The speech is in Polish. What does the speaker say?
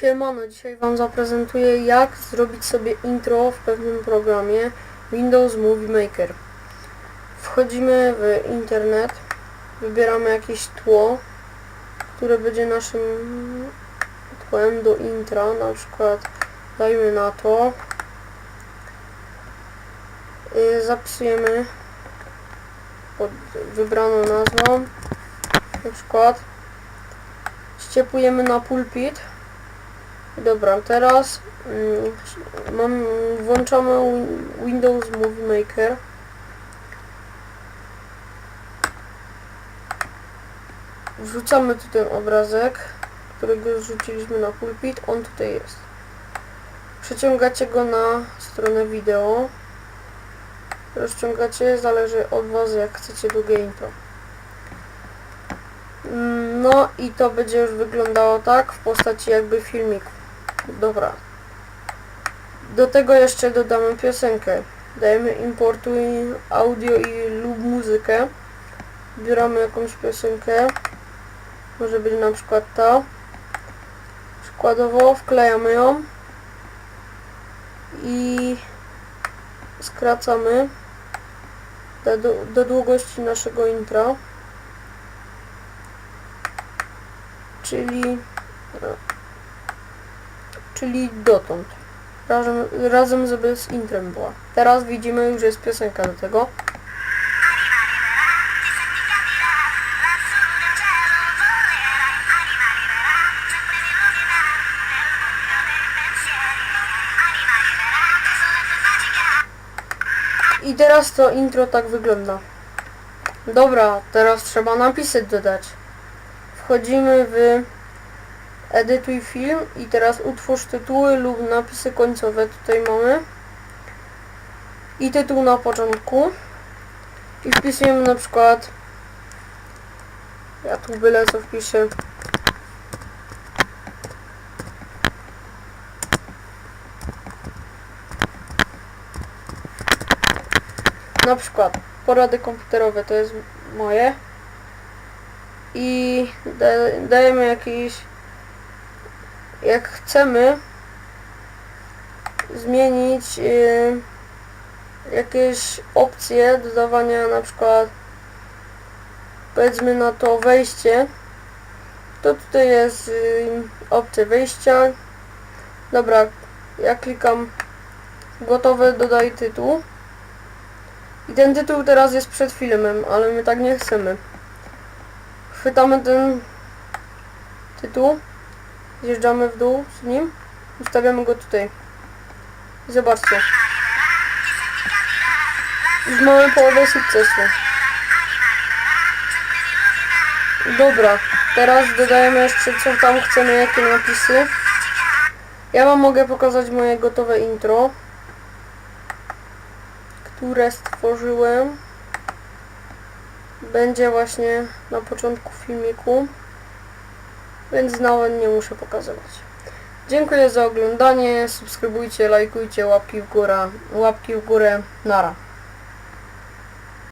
Siemano, dzisiaj Wam zaprezentuję jak zrobić sobie intro w pewnym programie Windows Movie Maker. Wchodzimy w internet, wybieramy jakieś tło, które będzie naszym tłem do intra, na przykład dajmy na to. Y, Zapisujemy pod wybraną nazwą, na przykład ściepujemy na pulpit. Dobra, teraz mm, mam, włączamy Win- Windows Movie Maker. Wrzucamy tu ten obrazek, którego zrzuciliśmy na pulpit. On tutaj jest. Przeciągacie go na stronę wideo. Rozciągacie, zależy od Was jak chcecie długie intro. Mm, No i to będzie już wyglądało tak w postaci jakby filmiku. Dobra. Do tego jeszcze dodamy piosenkę. Dajemy importuj audio i lub muzykę. Wybieramy jakąś piosenkę. Może być na przykład ta. Przykładowo wklejamy ją. I skracamy do, do długości naszego intra. czyli czyli dotąd. Razem, razem z intrem była. Teraz widzimy już jest piosenka do tego. I teraz to intro tak wygląda. Dobra, teraz trzeba napisy dodać. Wchodzimy w edytuj film i teraz utwórz tytuły lub napisy końcowe. Tutaj mamy. I tytuł na początku. I wpisujemy na przykład ja tu byle co wpiszę. Na przykład porady komputerowe to jest moje. I da, dajemy jakiś jak chcemy zmienić y, jakieś opcje dodawania na przykład powiedzmy na to wejście to tutaj jest y, opcja wejścia. Dobra ja klikam gotowe dodaj tytuł. I ten tytuł teraz jest przed filmem ale my tak nie chcemy. Chwytamy ten tytuł Zjeżdżamy w dół z nim. Ustawiamy go tutaj. Zobaczcie. Już mamy połowę sukcesu. Dobra, teraz dodajemy jeszcze co tam chcemy, jakie napisy. Ja wam mogę pokazać moje gotowe intro, które stworzyłem. Będzie właśnie na początku filmiku więc nawet nie muszę pokazywać. Dziękuję za oglądanie, subskrybujcie, lajkujcie, łapki w górę, łapki w górę, nara.